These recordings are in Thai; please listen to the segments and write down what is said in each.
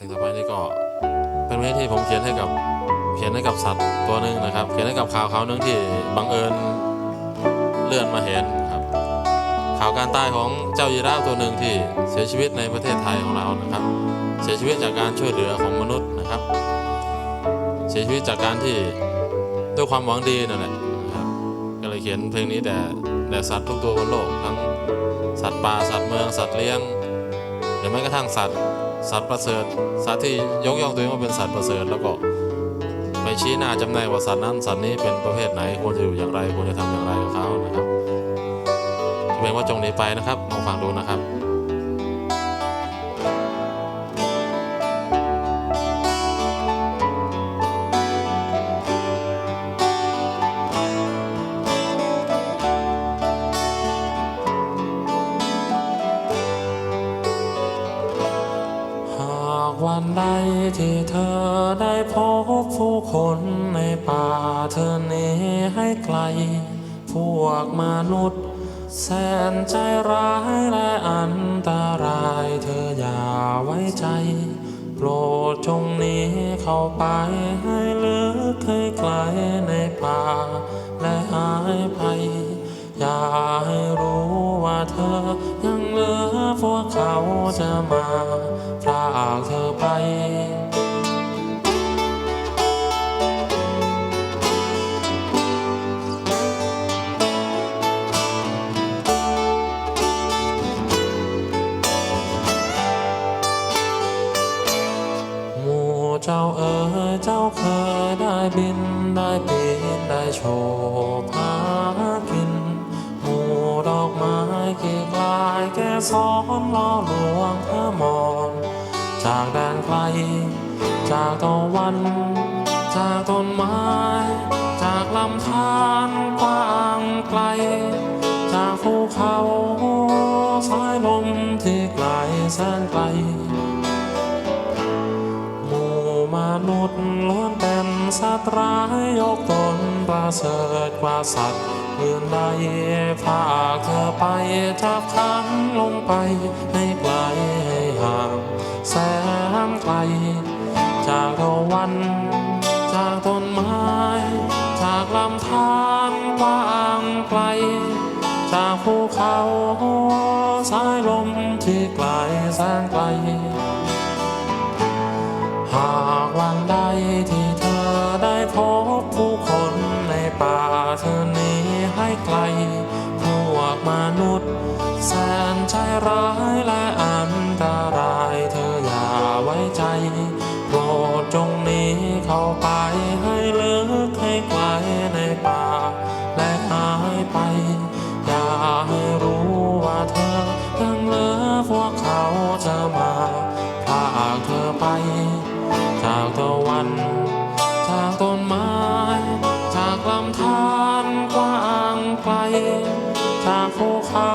เพลงต่อไปนี่ก็เป็นเพลงที่ผมเขียนให้กับเขียนให้กับสัตว์ตัวหนึ่งนะครับ เขียนให้กับข่าวข่าวหนึ่งที่บังเอิญเลื่อนมาเห็นครับข่าวการตายของเจ้ายีราฟตัวหนึ่งที่เสียชีวิตในประเทศไทยของเรานะครับ เสียชีวิตจากการช่วยเหลือของมนุษย์นะครับ เสียชีวิตจากการที่ด้วยความหวังดีนั่นแหละครับก็เลยเขียนเพลงนี้แต่แต่สัตว์ทุกตัวบนโลกทั้งสัตว์ป่าสัตว์เมืองสัตว์เลี้ยงหรือแม้กระทั่งสัตว์ สัตว์ประเสริฐสัตว์ที่ยกย่องตัวเองว่าเป็นสัตว์ประเสริฐแล้วก็ไปชี้หน้าจำแนกว่าสัตว์นั้นสัตว์นี้เป็นประเภทไหนควรจะอยู่อย่างไรควรจะทำอย่างไรกับเขานะครับเพลงว่าจงหนีไปนะครับลองฟังดูนะครับากวันใดที่เธอได้พบผู้คนในป่าเธอนีให้ไกล พวกมนุษย์ แสนใจร้ายและอันตรายเธออย่าไว้ใจ โปรดจงหนีเข้าไปให้ลึกให้ไกลในป่า และหายไปอย่าให้รู้ว่าเธอยังเหลือพวกเขาจะมาพรา กเธอไป หมู่เจ้าเอ๋ยเจ้าเคยได้บินได้ปีนได้โชว์หากิน หมู่ดอกไม้กี่กลายแก่ซ้อนล่อลว จากตะวัน จากต้นไม้ จากลำธารกว้างไกล จากภูเขาสายลมที่ไกลแสนไกลหมู่มนุษย์ล้วนเป็นสัตว์ร้ายยกตนประเสริฐกว่าสัตว์อื่นใดพาเธอไปจับขังลงไปให้ไกลให้ห่างแสน ไปจากตะวัน จากต้นไม้ จากลำธารกว้างไกล จากภูเขาสายลมที่ไกลแสนไกลารกว้างไกลจากภูเขา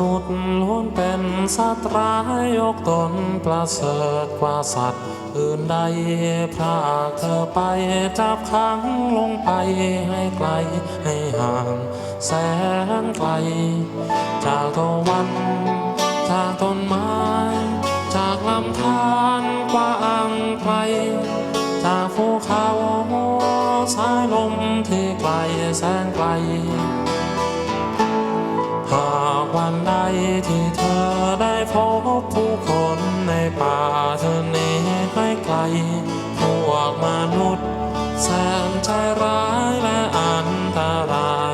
นุษย์ล้วนเป็นสัตว์ร้ายยกตนประเสริฐกว่าสัตว์ อื่นใดพราเธอไปจับขังลงไปให้ไกลให้ห่าง แสนไกลจากตะวัน พบผู้คนในป่าเธอเนีให้ไกล พวกมนุษย์แสนใจร้ายและอันตราย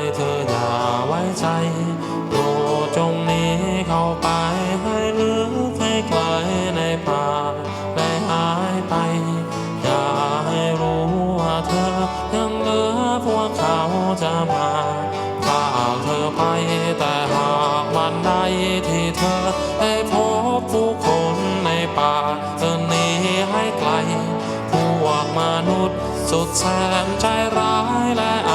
สุดแสนใจร้ายและ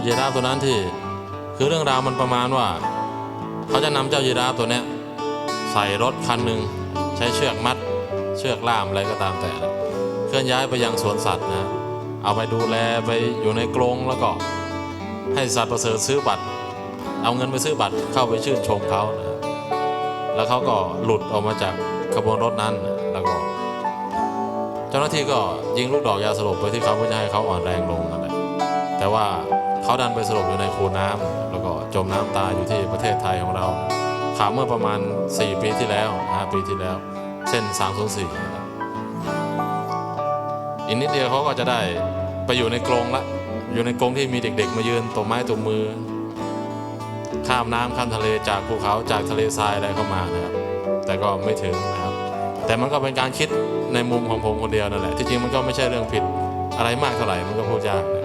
ายีราฟตัวนั้นที่ คือเรื่องราวมันประมาณว่า เขาจะนำเจ้ายีราฟตัวเนี้ยใส่รถคันหนึ่งใช้เชือกมัด เชือกล่ามอะไรก็ตามแต่ เคลื่อนย้ายไปยังสวนสัตว์นะ เอาไปดูแลไปอยู่ในกรงแล้วก็ ให้สัตว์ประเสริฐซื้อบัตร เอาเงินไปซื้อบัตรเข้าไปชื่นชมเขานะแล้วเขาก็หลุดออกมาจากขบวนรถนั้นแล้วก็เจ้าหน้าที่ก็ยิงลูกดอกยาสลบไปที่เขาเพื่อจะให้เขาอ่อนแรงลงนั่นแหละแต่ว่า เขาดันไปสลบอยู่ในคูน้ำแล้วก็จมน้ำตายอยู่ที่ประเทศไทยของเราข่าวเมื่อประมาณ 4 ปีที่แล้ว 5 ปีที่แล้ว เส้น304นะครับอีกนิดเดียวเขาก็จะได้ไปอยู่ในกรงละอยู่ในกรงที่มีเด็กๆ มายืนตัวไม้ตัวมือ ข้ามน้ำข้ามทะเลจากภูเขาจากทะเลทรายอะไรเข้ามานะครับแต่ก็ไม่ถึงนะครับ แต่มันก็เป็นการคิดในมุมของผมคนเดียวนั่นแหละที่จริงมันก็ไม่ใช่เรื่องผิดอะไรมากเท่าไหร่มันก็พูดยากนะ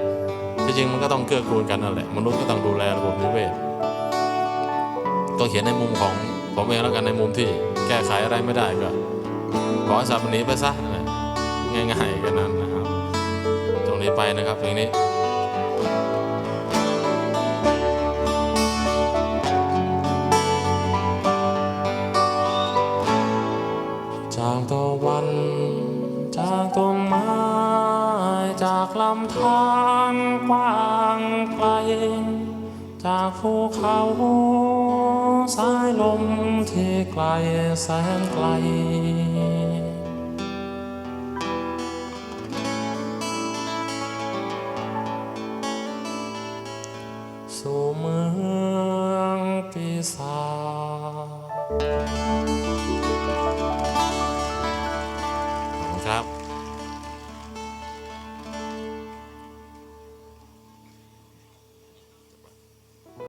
ที่จริงมันก็ต้องเกื้อกูลกันนั่นแหละ มนุษย์ก็ต้องดูแลระบบนิเวศก็เขียนในมุมของผมเองแล้วกันในมุมที่แก้ไขอะไรไม่ได้ก็ขอสัตว์มันหนีไปซะนะง่ายๆกันนั้นนะครับ ตรงนี้ไปนะครับเพลงนี้ ลำทางกว้างไกล จากภูเขาสายลมที่ไกลแสนไกล สู่เมืองปีศาจ